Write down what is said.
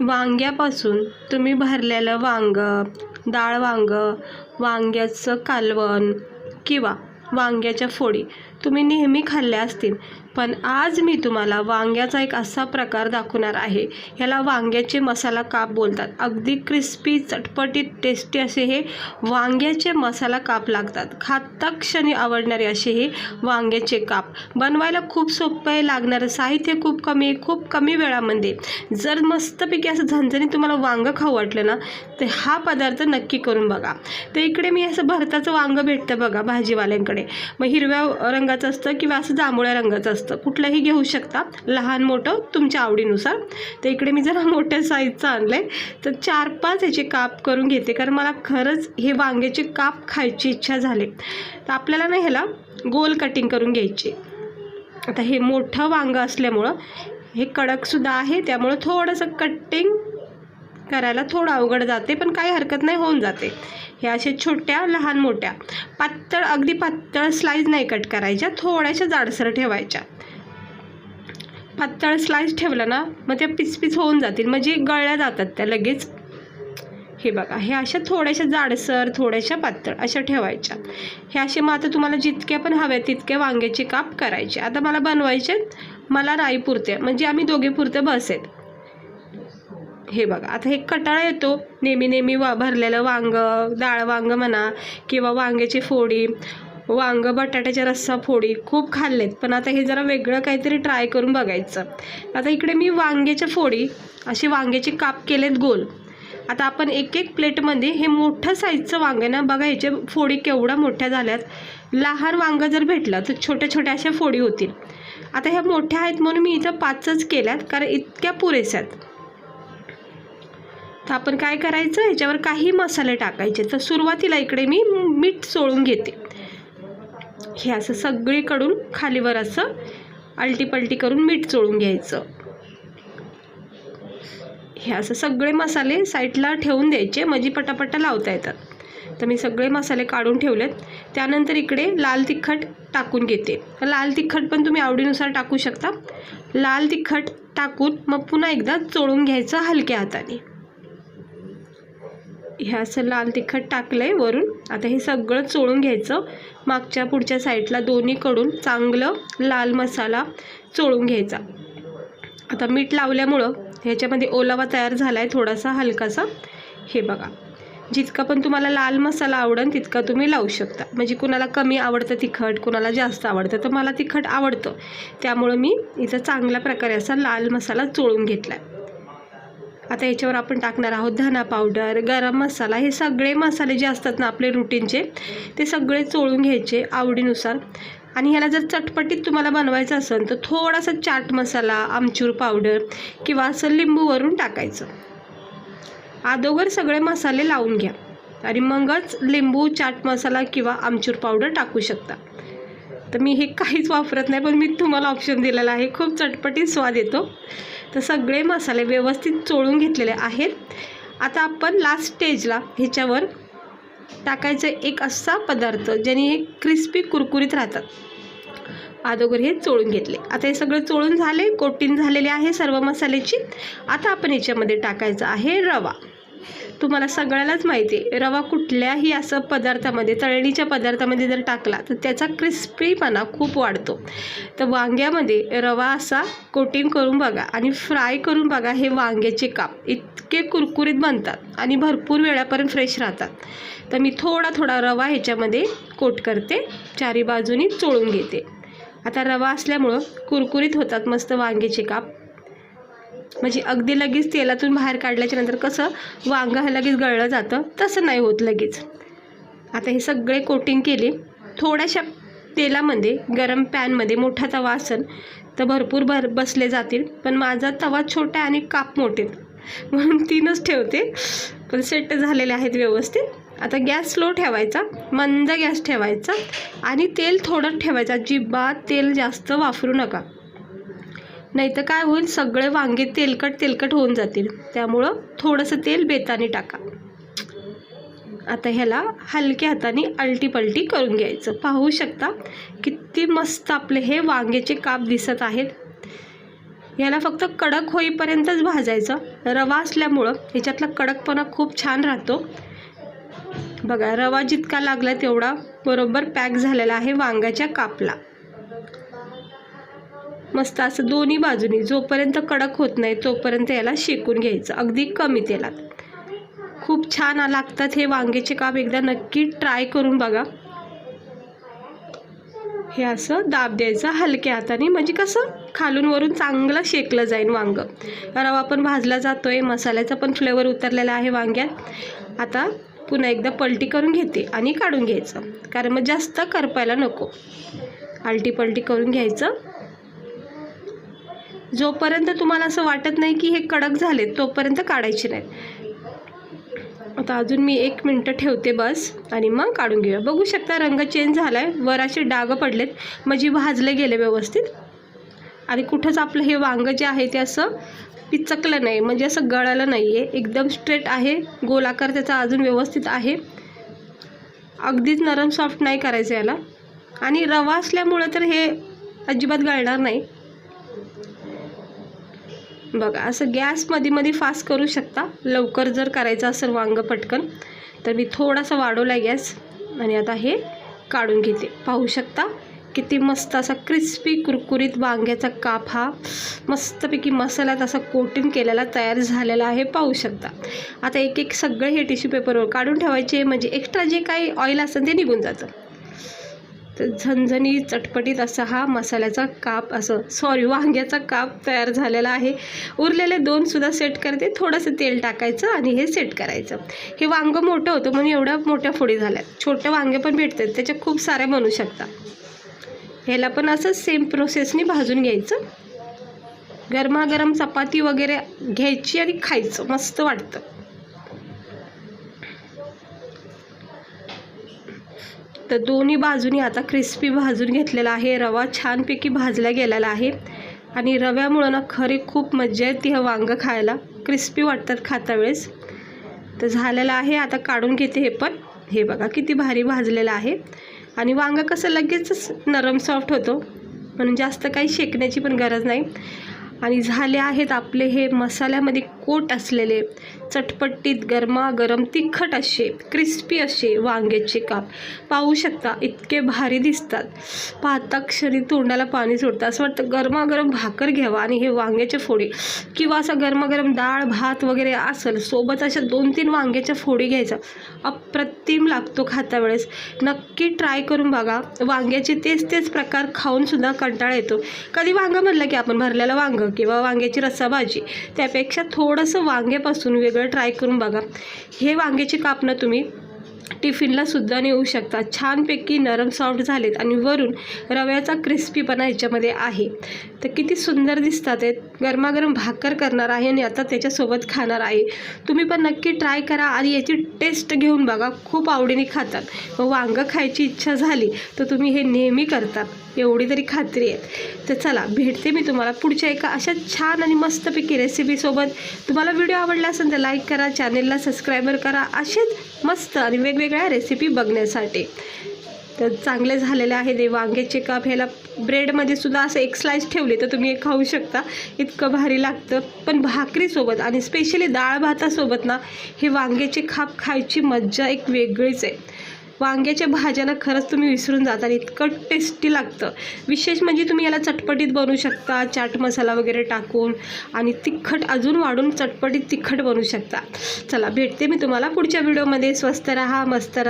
वांग्यापासून तुम्ही भरलेलं वांगं डाळ वांगं वांग्याचं कालवण किंवा वांग्याच्या फोडी तुम्ही नेहमी खाल्ल्या असतील. पण आज मी तुम्हाला वांग्याचा एक असा प्रकार दाखवणार आहे. ह्याला वांग्याचे मसाला काप बोलतात. अगदी क्रिस्पी चटपटीत टेस्टी असे हे वांग्याचे मसाला काप लागतात. खाता क्षणी आवडणारे असे हे वांग्याचे काप. बनवायला खूप सोपं आहे लागणारं साहित्य खूप कमी आहे खूप कमी वेळामध्ये. जर मस्तपैकी असं झणझणीत तुम्हाला वांगं खाऊ वाटलं ना तर हा पदार्थ नक्की करून बघा. तर इकडे मी असं भरताचं वांगं भेटतं बघा भाजीवाल्यांकडे. मग हिरव्या रंगाचं असतं किंवा असं जांभळ्या रंगाचं असतं. कुठलंही घेऊ शकता. लहान मोठं तुमच्या आवडीनुसार. तर इकडे मी जरा मोठ्या साईजचं आणलं आहे तर चार पाच याचे काप करून घेते. कारण मला खरंच हे वांग्याचे काप खायची इच्छा झाली. तर आपल्याला ना ह्याला गोल कटिंग करून घ्यायची. आता हे मोठं वांगं असल्यामुळं हे कडकसुद्धा आहे. त्यामुळं थोडंसं कटिंग करायला थोडं अवघड जाते. पण काही हरकत नाही होऊन जाते. हे असे छोट्या लहान मोठ्या. पातळ अगदी पातळ स्लाईज नाही कट करायच्या. थोड्याशा जाडसर ठेवायच्या. पातळ स्लाईस ठेवलं ना मग त्या पिचपिच होऊन जातील. म्हणजे गळल्या जातात त्या लगेच. हे बघा हे अशा थोड्याशा जाडसर थोड्याशा पातळ अशा ठेवायच्या. हे असे मग आता तुम्हाला जितक्या पण हव्या तितक्या वांग्याचे काप करायचे. आता मला बनवायचे मला नाही पुरते. म्हणजे आम्ही दोघे पुरते बस आहेत. हे बघा आता हे कटाळा येतो. नेहमी नेहमी वा भरलेलं वांग डाळ वांग म्हणा किंवा वांग्याची फोडी वांग बटाट्याच्या रस्सा फोडी खूप खाल्लेत. पण आता हे जरा वेगळं काहीतरी ट्राय करून बघायचं. आता इकडे मी वांग्याच्या फोडी अशी वांग्याचे काप केलेत गोल. आता आपण एक एक प्लेटमध्ये हे मोठं साईजचं वांगं ना बघा ह्याच्या फोडी केवढ्या मोठ्या झाल्यात. लहान वांगं जर भेटलं तर छोट्या छोट्या अशा फोडी होतील. आता ह्या मोठ्या आहेत म्हणून मी इथं पाचच केल्यात कारण इतक्या पुरेशात तर आपण काय करायचं? ह्याच्यावर काही मसाले टाकायचे. तर सुरुवातीला इकडे मी मीठ सोळून घेते. हे असं सगळीकडून खालीवर असं आलटीपलटी करून मीठ चोळून घ्यायचं. हे असं सगळे मसाले साईडला ठेवून द्यायचे म्हणजे पटापटा लावता येतात. तर मी सगळे मसाले काढून ठेवलेत. त्यानंतर इकडे लाल तिखट टाकून घेते. लाल तिखट पण तुम्ही आवडीनुसार टाकू शकता. लाल तिखट टाकून मग पुन्हा एकदा चोळून घ्यायचं हलक्या हाताने. हे असं लाल तिखट टाकलं आहे वरून. आता हे सगळं चोळून घ्यायचं. मागच्या पुढच्या साईडला दोन्हीकडून चांगलं लाल मसाला चोळून घ्यायचा. आता मीठ लावल्यामुळं ह्याच्यामध्ये ओलावा तयार झाला आहे थोडासा हलकासा. हे बघा. जितका पण तुम्हाला लाल मसाला आवडेल तितका तुम्ही लावू शकता. म्हणजे कुणाला कमी आवडतं तिखट कुणाला जास्त आवडतं तर मला तिखट आवडतं. त्यामुळं मी इथं चांगल्या प्रकारे असा लाल मसाला चोळून घेतला आहे आता याच्यावर आपण टाकणार आहोत धना पावडर गरम मसाला. हे सगळे मसाले जे असतात ना आपले रुटीनचे ते सगळे चोळून घ्यायचे आवडीनुसार. आणि ह्याला जर चटपटीत तुम्हाला बनवायचं असेल तर थोडासा चाट मसाला आमचूर पावडर किंवा असं लिंबूवरून टाकायचं. अगोदर सगळे मसाले लावून घ्या. आणि मगच लिंबू चाट मसाला किंवा आमचूर पावडर टाकू शकता. तर मी हे काहीच वापरत नाही पण मी तुम्हाला ऑप्शन दिलेला आहे. खूप चटपटीत स्वाद येतो. तर सगळे मसाले व्यवस्थित चोळून घेतलेले आहेत. आता आपण लास्ट स्टेजला ह्याच्यावर टाकायचं एक असा पदार्थ ज्याने हे क्रिस्पी कुरकुरीत राहतात. अदोगर हे चोळून घेतले. आता हे सगळं चोळून झाले कोटीन झालेले आहे सर्व मसाल्याची. आता आपण याच्यामध्ये टाकायचं आहे रवा. तुम्हाला सगळ्यालाच माहिती आहे. रवा कुठल्याही असं पदार्थामध्ये तळणीच्या पदार्थामध्ये जर टाकला तर त्याचा क्रिस्पीपणा खूप वाढतो. तर वांग्यामध्ये रवा असा कोटिंग करून बघा आणि फ्राय करून बघा हे वांग्याचे काप. इतके कुरकुरीत बनतात आणि भरपूर वेळापर्यंत फ्रेश राहतात. तर मी थोडा थोडा रवा ह्याच्यामध्ये कोट करते. चारी बाजूनी चोळून घेते. आता रवा असल्यामुळं कुरकुरीत होतात मस्त वांग्याचे काप. म्हणजे अगदी लगेच तेलातून बाहेर काढल्याच्या नंतर कसं वांगं हे लगेच गळलं जातं तसं नाही होत लगेच. आता हे सगळे कोटिंग केले. थोड्याशा तेलामध्ये गरम पॅनमध्ये मोठा तवा असेल तर भरपूर भर बसले जातील. पण माझा तवा छोटा आणि काप मोठे. म्हणून तीनच ठेवते. पण सेट झालेले आहेत व्यवस्थित. आता गॅस स्लो ठेवायचा मंद गॅस ठेवायचा आणि तेल थोडं ठेवायचं. अजिबात तेल जास्त वापरू नका. नाही तर काय होईल सगळे वांगे तेलकट तेलकट होऊन जातील. त्यामुळं थोडंसं तेल बेताने टाका. आता ह्याला हलक्या हाताने अलटीपलटी करून घ्यायचं. पाहू शकता किती मस्त आपले हे वांग्याचे काप दिसत आहेत. ह्याला फक्त कडक होईपर्यंतच भाजायचं. रवा असल्यामुळं ह्याच्यातला कडकपणा खूप छान राहतो. बघा रवा जितका लागला तेवढा बरोबर पॅक झालेला आहे वांग्याच्या कापला. मस्त असं दोन्ही बाजूनी जोपर्यंत कडक होत नाही तोपर्यंत याला शेकून घ्यायचं. अगदी कमी तेलात. खूप छान लागतात हे वांग्याचे काप. एकदा नक्की ट्राय करून बघा. हे असं दाब द्यायचं हलक्या हाताने. म्हणजे कसं? खालून वरून चांगलं शेकलं जाईल वांग. रवा पण भाजला आहे मसाल्याचा पण फ्लेवर उतरलेला आहे वांग्यात. आता पुन्हा एकदा पलटी करून घेते आणि काढून घ्यायचं. कारण मग जास्त करपायला नको. आलटी पलटी करून घ्यायचं. जोपर्यंत तुम्हाला असं वाटत नाही की हे कडक झाले तोपर्यंत काढायचे नाहीत. आता अजून मी एक मिनटं ठेवते बस आणि मग काढून घेऊया. बघू शकता रंग चेंज झाला आहे वर असे डाग पडलेत. म्हणजे भाजले गेले व्यवस्थित. आणि कुठंच आपलं हे वांगं जे आहे ते असं पिचकलं नाही. म्हणजे असं गळालं नाही आहे एकदम स्ट्रेट आहे. गोलाकार त्याचा अजून व्यवस्थित आहे. अगदीच नरम सॉफ्ट नाही करायचं याला. आणि रवा असल्यामुळं तर हे अजिबात गळणार नाही. बघा असं गॅसमध्ये मध्ये फास्ट करू शकता. लवकर जर करायचं असेल वांग पटकन तर मी थोडासा वाढवला गॅस आणि आता हे काढून घेते. पाहू शकता किती मस्त असा क्रिस्पी कुरकुरीत वांग्याचा काप हा मस्तपैकी मसाल्यात असा कोटिंग केलेला तयार झालेला आहे. पाहू शकता. आता एक एक सगळे हे टिश्यू पेपरवर काढून ठेवायचे म्हणजे एक्स्ट्रा जे काही ऑइल असेल ते निघून जातं. तर झणझणी चटपटीत असा हा मसाल्याचा काप असं सॉरी वांग्याचा काप तयार झालेला आहे. उरलेले दोन सुद्धा सेट करते. थोडंसं तेल टाकायचं आणि हे सेट करायचं. हे वांगं मोठं होतं म्हणून एवढ्या मोठ्या फोडी झाल्या. छोटे वांगे पण भेटतात त्याच्या खूप साऱ्या बनू शकता ह्याला पण असं सेम प्रोसेसने भाजून घ्यायचं. गरमागरम चपाती वगैरे घ्यायची आणि खायचं. मस्त वाटतं. तर दोन्ही बाजूनी आता क्रिस्पी भाजून घेतलेला आहे. रवा छानपैकी भाजला गेलेला आहे. आणि रव्यामुळं ना खरी खूप मजा येते हे वांगं खायला. क्रिस्पी वाटतात खाता वेळेस. तर झालेलं आहे. आता काढून घेते हे पण. हे बघा किती भारी भाजलेलं आहे. आणि वांगं कसं लगेचच नरम सॉफ्ट होतो. म्हणून जास्त काही शेकण्याची पण गरज नाही. आणि झाले आहेत आपले हे मसाल्यामध्ये कोट असलेले चटपटीत गरमागरम तिखट असे क्रिस्पी असे वांग्याचे काप. पाहू शकता इतके भारी दिसतात. पाहता क्षणी तोंडाला पाणी सोडतं. असं वाटतं गरमागरम भाकर घ्यावा आणि हे वांग्याच्या फोडी किंवा असं गरमागरम डाळ भात वगैरे असेल सोबत अशा दोन तीन वांग्याच्या फोडी घ्यायचा. अप्रतिम लागतो खाता वेळेस. नक्की ट्राय करून बघा. वांग्याचे तेच तेच प्रकार खाऊनसुद्धा कंटाळा येतो. कधी वांगं म्हणलं की आपण भरलेलं वांगं? किंवा वांग्याची रस्सा भाजी त्यापेक्षा थोडंसं वांग्यापासून वेगळं ट्राय करून बघा. हे वांग्याची कापणं तुम्ही टिफिनला सुद्धा नेऊ शकता. छानपैकी नरम सॉफ्ट झालेत आणि वरून रव्याचा क्रिस्पीपणा याच्यामध्ये आहे. तर किती सुंदर दिसतात आहेत गरमागरम भाकर करणार आहे आणि आता त्याच्यासोबत खाणार आहे. तुम्ही पण नक्की ट्राय करा आणि याची टेस्ट घेऊन बघा. खूप आवडीने खातात. व वांगं खायची इच्छा झाली तर तुम्ही हे नेहमी करतात. एवढी तरी खात्री आहे तर चला भेटते मी तुम्हाला पुढच्या एका अशा छान आणि मस्तपैकी रेसिपीसोबत तुम्हाला व्हिडिओ आवडला असेल तर लाईक करा चॅनेलला सबस्क्रायबर करा. असेच मस्त आणि वेगवेगळ्या रेसिपी बघण्यासाठी. तर चांगले झालेले आहे ते वांग्याचे काप ह्याला ब्रेडमध्ये सुद्धा असं एक स्लाइस ठेवले तर तुम्ही एक खाऊ शकता. इतकं भारी लागतं. पण भाकरीसोबत आणि स्पेशली डाळ भातासोबत ना हे वांग्याचे खाप खायची मज्जा एक वेगळीच आहे. वांग्याच्या भाज्यांना खरंच तुम्ही विसरून जाता आणि इतकं टेस्टी लागतं. विशेष म्हणजे तुम्ही याला चटपटीत बनवू शकता चाट मसाला वगैरे टाकून आणि तिखट अजून वाढून चटपटीत तिखट बनवू शकता. चला भेटते मी तुम्हाला पुढच्या व्हिडिओमध्ये स्वस्त राहा मस्त राहा.